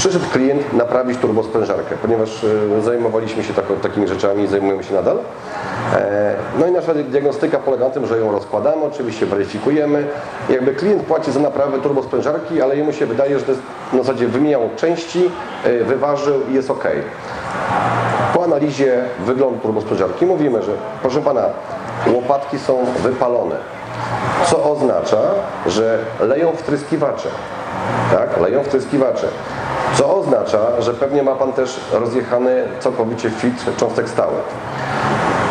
Przyszedł klient naprawić turbosprężarkę, ponieważ e, zajmowaliśmy się takimi rzeczami i zajmujemy się nadal. E, No i nasza diagnostyka polega na tym, że ją rozkładamy, oczywiście weryfikujemy. Jakby klient płaci za naprawę turbosprężarki, ale jemu się wydaje, że to jest na zasadzie wymieniał części, e, wyważył i jest ok. Po analizie wyglądu turbosprężarki mówimy, że proszę pana, łopatki są wypalone, co oznacza, że leją wtryskiwacze. Tak, leją wtryskiwacze. Co oznacza, że pewnie ma pan też rozjechany całkowicie filtr cząstek stałych.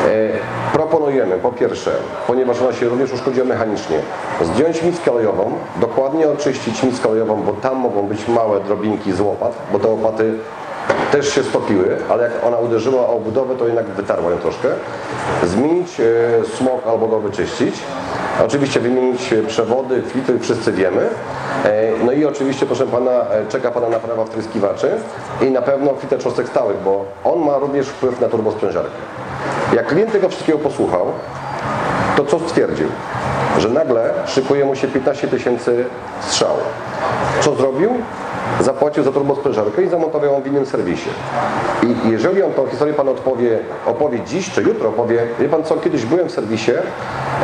E, Proponujemy po pierwsze, ponieważ ona się również uszkodziła mechanicznie, zdjąć miskę olejową, dokładnie oczyścić miskę olejową, bo tam mogą być małe drobinki z łopat, bo te łopaty też się stopiły, ale jak ona uderzyła o budowę, to jednak wytarła ją troszkę. Zmienić e, smok albo go wyczyścić. Oczywiście wymienić przewody, filtry, wszyscy wiemy. E, No i oczywiście, proszę Pana, e, czeka Pana naprawa wtryskiwaczy i na pewno filtr cząstek stałych, bo on ma również wpływ na turbosprężarkę. Jak klient tego wszystkiego posłuchał, to co stwierdził? Że nagle szykuje mu się 15 tysięcy strzał. Co zrobił? Zapłacił za turbosprężarkę i zamontował ją w innym serwisie. I jeżeli on tą historię Pan odpowie, opowie dziś czy jutro, powie, wie Pan co, kiedyś byłem w serwisie,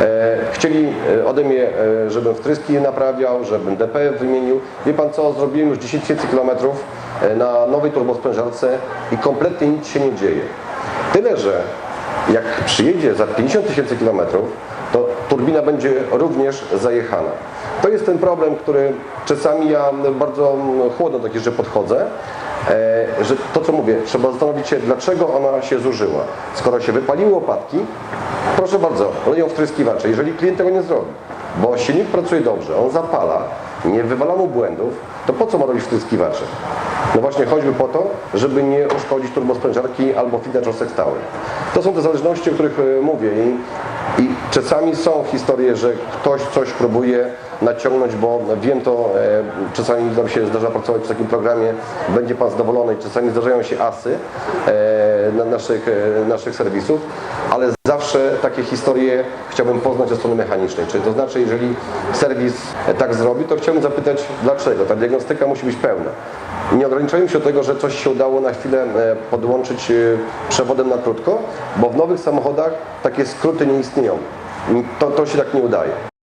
e, chcieli e, ode mnie, e, żebym wtryski naprawiał, żebym DPF wymienił. Wie Pan co, zrobiłem już 10 tysięcy kilometrów e, na nowej turbosprężarce i kompletnie nic się nie dzieje. Tyle, że jak przyjedzie za 50 tysięcy kilometrów, to turbina będzie również zajechana. To jest ten problem, który czasami ja bardzo chłodno do takich rzeczy podchodzę, e, że to co mówię, trzeba zastanowić się, dlaczego ona się zużyła. Skoro się wypaliły łopatki, proszę bardzo, leją wtryskiwacze, jeżeli klient tego nie zrobi, bo silnik pracuje dobrze, on zapala, nie wywala mu błędów, to po co ma robić wtryskiwacze? No właśnie choćby po to, żeby nie uszkodzić turbosprężarki albo filtra cząstek stałych. To są te zależności, o których e, mówię i, i czasami są historie, że ktoś coś próbuje naciągnąć, bo wiem to, e, czasami nam się zdarza pracować w takim programie, będzie Pan zadowolony czasami zdarzają się asy e, na naszych, e, naszych serwisów, ale zawsze takie historie chciałbym poznać od strony mechanicznej. Czyli to znaczy, jeżeli serwis tak zrobi, to chciałbym zapytać dlaczego. Ta diagnostyka musi być pełna. Nie ograniczajmy się do tego, że coś się udało na chwilę e, podłączyć przewodem na krótko, bo w nowych samochodach takie skróty nie istnieją. To, to się tak nie udaje.